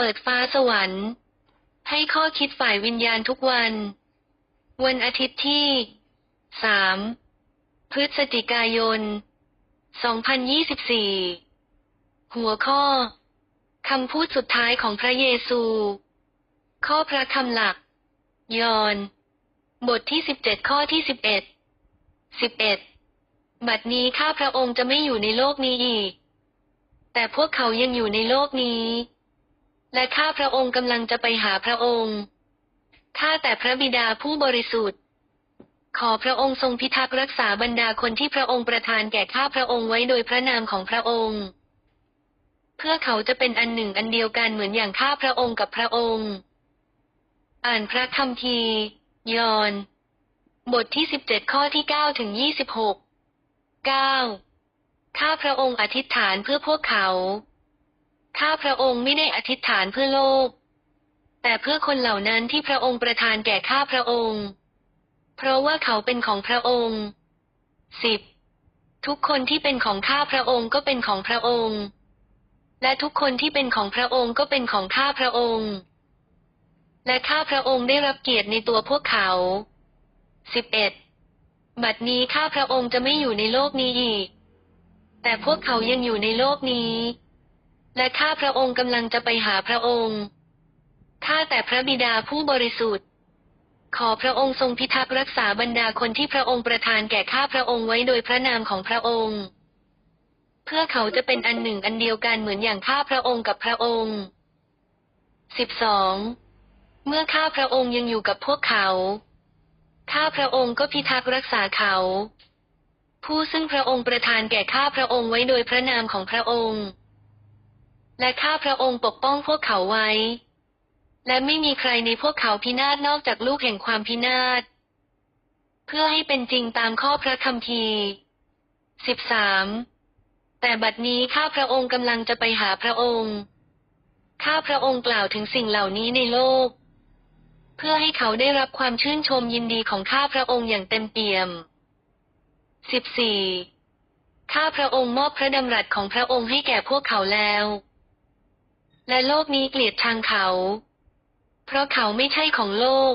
เปิดฟ้าสวรรค์ ให้ข้อคิดฝ่ายวิญญาณทุกวัน วันอาทิตย์ที่ 3 พฤศจิกายน 2024 หัวข้อ คำพูดสุดท้ายของพระเยซู ข้อพระคำหลัก ยอห์นบทที่ 17 ข้อที่ 11 11 บัดนี้ข้าพระองค์จะไม่อยู่ในโลกนี้อีก แต่พวกเขายังอยู่ในโลกนี้ และข้าพระองค์กำลังจะไปหาพระองค์ข้าแต่พระบิดาผู้บริสุทธิ์ ขอพระองค์ทรงพิทักษ์รักษาบรรดาคนที่พระองค์ประทานแก่ข้าพระองค์ไว้โดยพระนามของพระองค์ เพื่อเขาจะเป็นอันหนึ่งอันเดียวกันเหมือนอย่างข้าพระองค์กับพระองค์ อ่านพระคัมภีร์ยอห์นบทที่สิบเจ็ดข้อที่เก้าถึงยี่สิบหกเก้าข้าพระองค์อธิษฐานเพื่อพวกเขา ข้าพระองค์ไม่ได้อธิษฐานเพื่อโลก แต่เพื่อคนเหล่านั้นที่พระองค์ประทานแก่ข้าพระองค์ เพราะว่าเขาเป็นของพระองค์สิบทุกคนที่เป็นของข้าพระองค์ก็เป็นของพระองค์ และทุกคนที่เป็นของพระองค์ก็เป็นของข้าพระองค์ และข้าพระองค์ได้รับเกียรติในตัวพวกเขาสิบเอ็ดบัดนี้ข้าพระองค์จะไม่อยู่ในโลกนี้อีก แต่พวกเขายังอยู่ในโลกนี้ และข้าพระองค์กำลังจะไปหาพระองค์ข้าแต่พระบิดาผู้บริสุทธิ์ ขอพระองค์ทรงพิทักษ์รักษาบรรดาคนที่พระองค์ประทานแก่ข้าพระองค์ไว้โดยพระนามของพระองค์ เพื่อเขาจะเป็นอันหนึ่งอันเดียวกันเหมือนอย่างข้าพระองค์กับพระองค์สิบสองเมื่อข้าพระองค์ยังอยู่กับพวกเขา ข้าพระองค์ก็พิทักษ์รักษาเขา ผู้ซึ่งพระองค์ประทานแก่ข้าพระองค์ไว้โดยพระนามของพระองค์ และข้าพระองค์ปกป้องพวกเขาไว้ และไม่มีใครในพวกเขาพินาศนอกจากลูกแห่งความพินาศ เพื่อให้เป็นจริงตามข้อพระคัมภีร์สิบสามแต่บัดนี้ข้าพระองค์กำลังจะไปหาพระองค์ ข้าพระองค์กล่าวถึงสิ่งเหล่านี้ในโลก เพื่อให้เขาได้รับความชื่นชมยินดีของข้าพระองค์อย่างเต็มเปี่ยมสิบสี่ข้าพระองค์มอบพระดำรัสของพระองค์ให้แก่พวกเขาแล้ว และโลกนี้เกลียดชังเขา เพราะเขาไม่ใช่ของโลก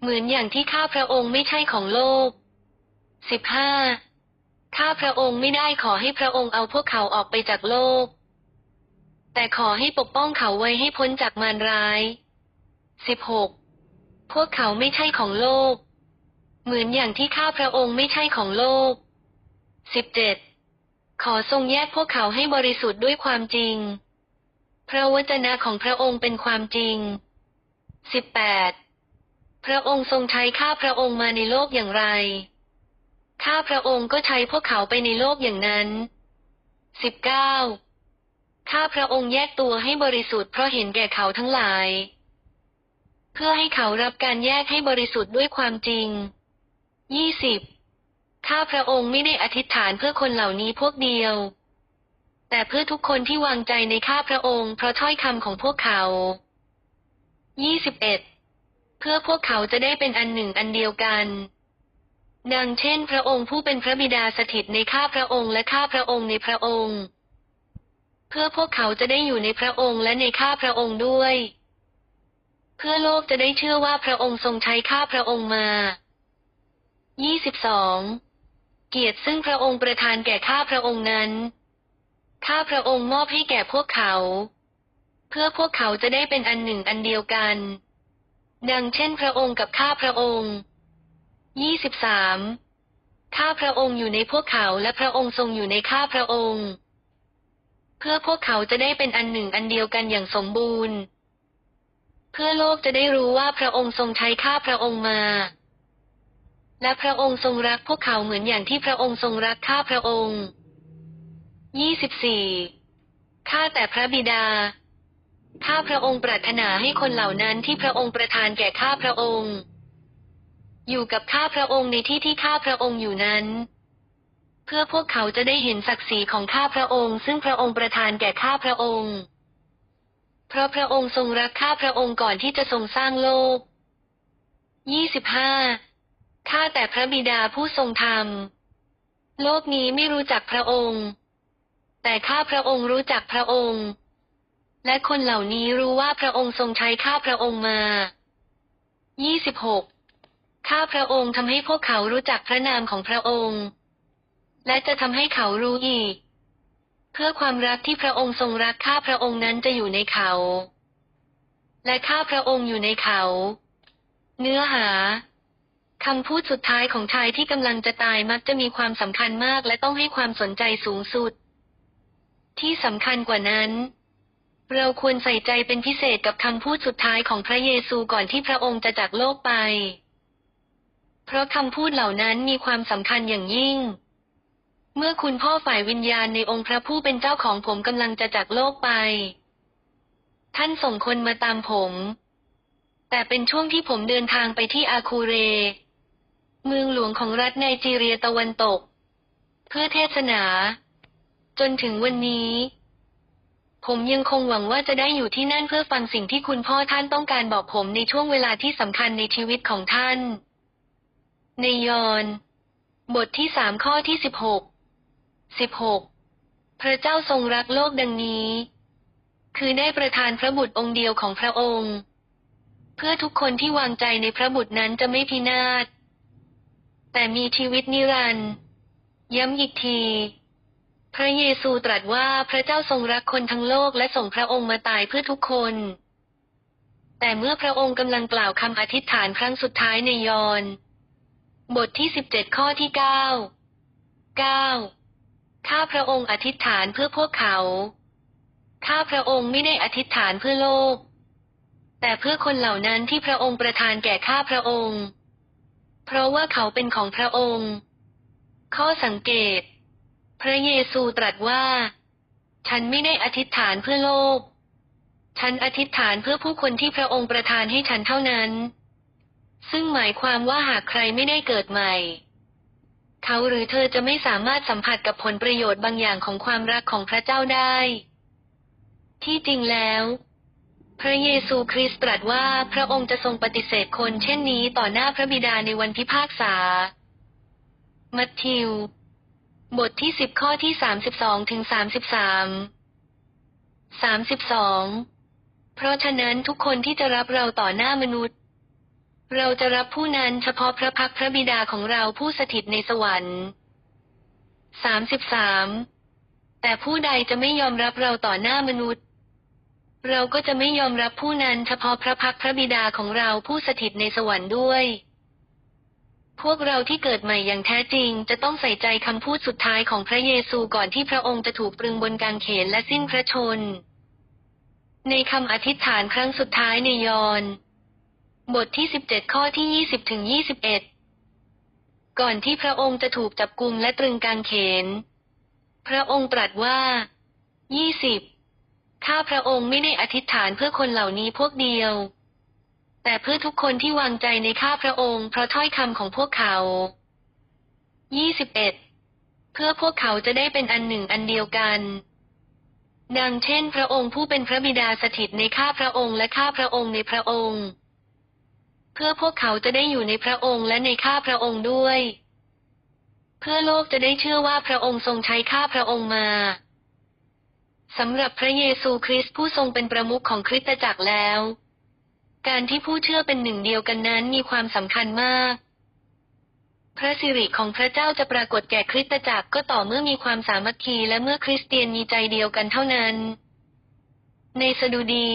เหมือนอย่างที่ข้าพระองค์ไม่ใช่ของโลกสิบห้าข้าพระองค์ไม่ได้ขอให้พระองค์เอาพวกเขาออกไปจากโลก แต่ขอให้ปกป้องเขาไว้ให้พ้นจากมารร้ายสิบหกพวกเขาไม่ใช่ของโลก เหมือนอย่างที่ข้าพระองค์ไม่ใช่ของโลกสิบเจ็ดขอทรงแยกพวกเขาให้บริสุทธิ์ด้วยความจริง พระวจนะของพระองค์เป็นความจริงสิบแปดพระองค์ทรงใช้ข้าพระองค์มาในโลกอย่างไร ข้าพระองค์ก็ใช้พวกเขาไปในโลกอย่างนั้นสิบเก้าข้าพระองค์แยกตัวให้บริสุทธิ์เพราะเห็นแก่เขาทั้งหลาย เพื่อให้เขารับการแยกให้บริสุทธิ์ด้วยความจริงยี่สิบข้าพระองค์ไม่ได้อธิษฐานเพื่อคนเหล่านี้พวกเดียว แต่เพื่อทุกคนที่วางใจในข้าพระองค์ เพราะถ้อยคำของพวกเขายี่สิบเอ็ดเพื่อพวกเขาจะได้เป็นอันหนึ่งอันเดียวกัน ดังเช่น พระองค์ผู้เป็นพระบิดาสถิตในข้าพระองค์และข้าพระองค์ในพระองค์ เพื่อพวกเขาจะได้อยู่ในพระองค์และในข้าพระองค์ด้วย เพื่อโลกจะได้เชื่อว่าพระองค์ทรงใช้ข้าพระองค์มายี่สิบสองเกียรติซึ่งพระองค์ประทานแก่ข้าพระองค์นั้น ข้าพระองค์มอบให้แก่พวกเขา เพื่อพวกเขาจะได้เป็นอันหนึ่งอันเดียวกัน ดังเช่นพระองค์กับข้าพระองค์ยี่สิบสามข้าพระองค์อยู่ในพวกเขาและพระองค์ทรงอยู่ในข้าพระองค์ เพื่อพวกเขาจะได้เป็นอันหนึ่งอันเดียวกันอย่างสมบูรณ์ เพื่อโลกจะได้รู้ว่าพระองค์ทรงใช้ข้าพระองค์มา และพระองค์ทรงรักพวกเขาเหมือนอย่างที่พระองค์ทรงรักข้าพระองค์ ยี่สิบสี่ข้าแต่พระบิดา ข้าพระองค์ปรารถนาให้คนเหล่านั้นที่พระองค์ประทานแก่ข้าพระองค์ อยู่กับข้าพระองค์ในที่ที่ข้าพระองค์อยู่นั้น เพื่อพวกเขาจะได้เห็นศักดิ์ศรีของข้าพระองค์ ซึ่งพระองค์ประทานแก่ข้าพระองค์เพราะพระองค์ทรงรักข้าพระองค์ก่อนที่จะทรงสร้างโลกยี่สิบห้าข้าแต่พระบิดาผู้ทรงธรรม โลกนี้ไม่รู้จักพระองค์ แต่ข้าพระองค์รู้จักพระองค์ และคนเหล่านี้รู้ว่าพระองค์ทรงใช้ข้าพระองค์มา 26. ข้าพระองค์ทำให้พวกเขารู้จักพระนามของพระองค์ และจะทำให้เขารู้อีก เพื่อความรักที่พระองค์ทรงรักข้าพระองค์นั้นจะอยู่ในเขา และข้าพระองค์อยู่ในเขา เนื้อหาคำพูดสุดท้ายของชายที่กำลังจะตายมักจะมีความสำคัญมากและต้องให้ความสนใจสูงสุด ที่สำคัญกว่านั้น เราควรใส่ใจเป็นพิเศษกับคำพูดสุดท้ายของพระเยซูก่อนที่พระองค์จะจากโลกไป เพราะคำพูดเหล่านั้นมีความสำคัญอย่างยิ่ง เมื่อคุณพ่อฝ่ายวิญญาณในองค์พระผู้เป็นเจ้าของผมกำลังจะจากโลกไป ท่านส่งคนมาตามผม แต่เป็นช่วงที่ผมเดินทางไปที่อาคูเร เมืองหลวงของรัฐไนจีเรียตะวันตก เพื่อเทศนา จนถึงวันนี้ ผมยังคงหวังว่าจะได้อยู่ที่นั่นเพื่อฟังสิ่งที่คุณพ่อท่านต้องการบอกผมในช่วงเวลาที่สำคัญในชีวิตของท่าน ในยอห์นบทที่สามข้อที่สิบหกสิบหกพระเจ้าทรงรักโลกดังนี้ คือได้ประทานพระบุตรองค์เดียวของพระองค์ เพื่อทุกคนที่วางใจในพระบุตรนั้นจะไม่พินาศแต่มีชีวิตนิรันดร์ย้ำอีกที พระเยซูตรัสว่าพระเจ้าทรงรักคนทั้งโลกและส่งพระองค์มาตายเพื่อทุกคน แต่เมื่อพระองค์กำลังกล่าวคำอธิษฐานครั้งสุดท้ายในยอห์นบทที่สิบเจ็ดข้อที่เก้าเก้าข้าพระองค์อธิษฐานเพื่อพวกเขา ข้าพระองค์ไม่ได้อธิษฐานเพื่อโลก แต่เพื่อคนเหล่านั้นที่พระองค์ประทานแก่ข้าพระองค์ เพราะว่าเขาเป็นของพระองค์ ข้อสังเกต พระเยซูตรัสว่า ฉันไม่ได้อธิษฐานเพื่อโลก ฉันอธิษฐานเพื่อผู้คนที่พระองค์ประทานให้ฉันเท่านั้น ซึ่งหมายความว่าหากใครไม่ได้เกิดใหม่ เขาหรือเธอจะไม่สามารถสัมผัสกับผลประโยชน์บางอย่างของความรักของพระเจ้าได้ ที่จริงแล้ว พระเยซูคริสต์ตรัสว่าพระองค์จะทรงปฏิเสธคนเช่นนี้ต่อหน้าพระบิดาในวันพิพากษา มัทธิว บทที่สิบข้อที่สามสิบสองถึงสามสิบสามสามสิบสองเพราะฉะนั้นทุกคนที่จะรับเราต่อหน้ามนุษย์ เราจะรับผู้นั้นเฉพาะพระพักพระบิดาของเราผู้สถิตในสวรรค์สามสิบสามแต่ผู้ใดจะไม่ยอมรับเราต่อหน้ามนุษย์ เราก็จะไม่ยอมรับผู้นั้นเฉพาะพระพักพระบิดาของเราผู้สถิตในสวรรค์ด้วย พวกเราที่เกิดใหม่อย่างแท้จริง จะต้องใส่ใจคำพูดสุดท้ายของพระเยซูก่อนที่พระองค์จะถูกตรึงบนกางเขนและสิ้นพระชน ในคำอธิษฐานครั้งสุดท้ายในยอห์นบทที่สิบเจ็ดข้อที่ยี่สิบถึงยี่สิบเอ็ดก่อนที่พระองค์จะถูกจับกุมและตรึงกางเขน พระองค์ตรัสว่ายี่สิบข้าพระองค์ไม่ได้อธิษฐานเพื่อคนเหล่านี้พวกเดียว แต่เพื่อทุกคนที่วางใจในข้าพระองค์ เพราะถ้อยคำของพวกเขายี่สิบเอ็ดเพื่อพวกเขาจะได้เป็นอันหนึ่งอันเดียวกันดังเช่น พระองค์ผู้เป็นพระบิดาสถิตในข้าพระองค์และข้าพระองค์ในพระองค์ เพื่อพวกเขาจะได้อยู่ในพระองค์และในข้าพระองค์ด้วย เพื่อโลกจะได้เชื่อว่าพระองค์ทรงใช้ข้าพระองค์มาสำหรับพระเยซูคริสต์ผู้ทรงเป็นประมุขของคริสตจักรแล้ว การที่ผู้เชื่อเป็นหนึ่งเดียวกันนั้นมีความสำคัญมาก พระสิริของพระเจ้าจะปรากฏแก่คริสตจักรก็ต่อเมื่อมีความสามัคคีและเมื่อคริสเตียนมีใจเดียวกันเท่านั้น ในสดุดี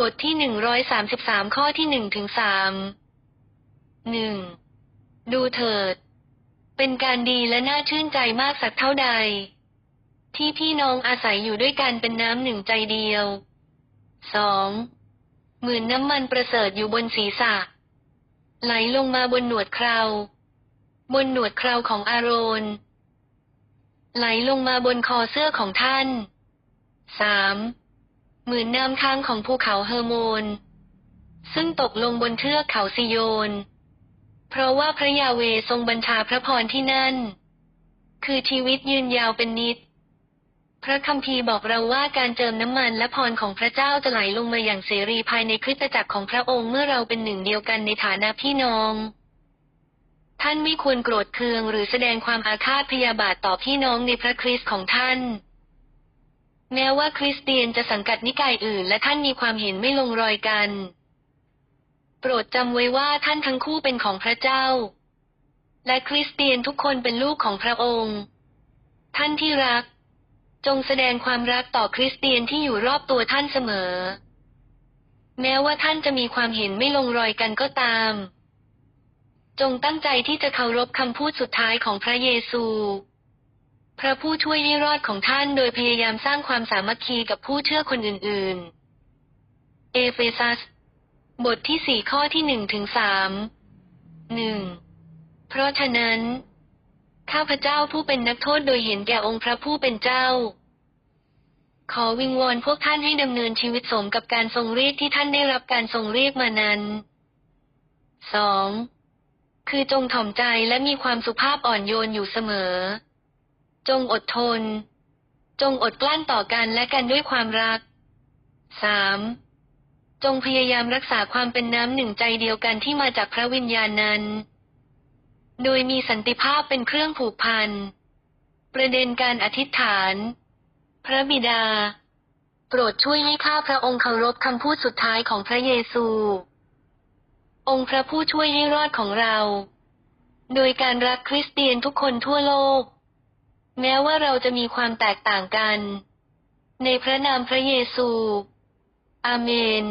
บทที่หนึ่งร้อยสามสิบสามข้อที่หนึ่งถึงสามหนึ่งดูเถิด เป็นการดีและน่าชื่นใจมากสักเท่าใด ที่พี่น้องอาศัยอยู่ด้วยกันเป็นน้ำหนึ่งใจเดียวสอง หมื่นน้ำมันประเสริฐอยู่บนศีรษะ ไหลลงมาบนหนวดเคราบนหนวดเคราของอาโรน ไหลลงมาบนคอเสื้อของท่านสามหมื่นน้ำค้างของภูเขาเฮอร์โมน ซึ่งตกลงบนเทือกเขาซิโยน เพราะว่าพระยาเวทรงบัญชาพระพรที่นั่น คือชีวิตยืนยาวเป็นนิด พระคัมภีร์บอกเราว่าการเจิมน้ำมันและพรของพระเจ้าจะไหลลงมาอย่างเสรีภายในคริสตจักรของพระองค์เมื่อเราเป็นหนึ่งเดียวกันในฐานะพี่น้อง ท่านไม่ควรโกรธเคืองหรือแสดงความอาฆาตพยาบาทต่อพี่น้องในพระคริสต์ของท่าน แม้ว่าคริสเตียนจะสังกัดนิกายอื่น และท่านมีความเห็นไม่ลงรอยกัน โปรดจำไว้ว่าท่านทั้งคู่เป็นของพระเจ้า และคริสเตียนทุกคนเป็นลูกของพระองค์ ท่านที่รัก จงแสดงความรักต่อคริสเตียนที่อยู่รอบตัวท่านเสมอ แม้ว่าท่านจะมีความเห็นไม่ลงรอยกันก็ตาม จงตั้งใจที่จะเคารพคำพูดสุดท้ายของพระเยซู พระผู้ช่วยให้รอดของท่านโดยพยายามสร้างความสามัคคีกับผู้เชื่อคนอื่น ๆ เอเฟซัส บทที่สี่ข้อที่หนึ่งถึงสามหนึ่งเพราะฉะนั้น ข้าพเจ้าผู้เป็นนักโทษโดยเห็นแก่องค์พระผู้เป็นเจ้า ขอวิงวอนพวกท่านให้ดำเนินชีวิตสมกับการทรงเรียกที่ท่านได้รับการทรงเรียกมานั้นสองคือจงถ่อมใจและมีความสุภาพอ่อนโยนอยู่เสมอ จงอดทน จงอดกลั้นต่อกันและกันด้วยความรักสามจงพยายามรักษาความเป็นน้ำหนึ่งใจเดียวกันที่มาจากพระวิญญาณนั้น โดยมีสันติภาพเป็นเครื่องผูกพัน ประเด็นการอธิษฐาน พระบิดา โปรดช่วยให้ข้าพระองค์เคารพคำพูดสุดท้ายของพระเยซู องค์พระผู้ช่วยให้รอดของเรา โดยการรักคริสเตียนทุกคนทั่วโลก แม้ว่าเราจะมีความแตกต่างกัน ในพระนามพระเยซู อาเมน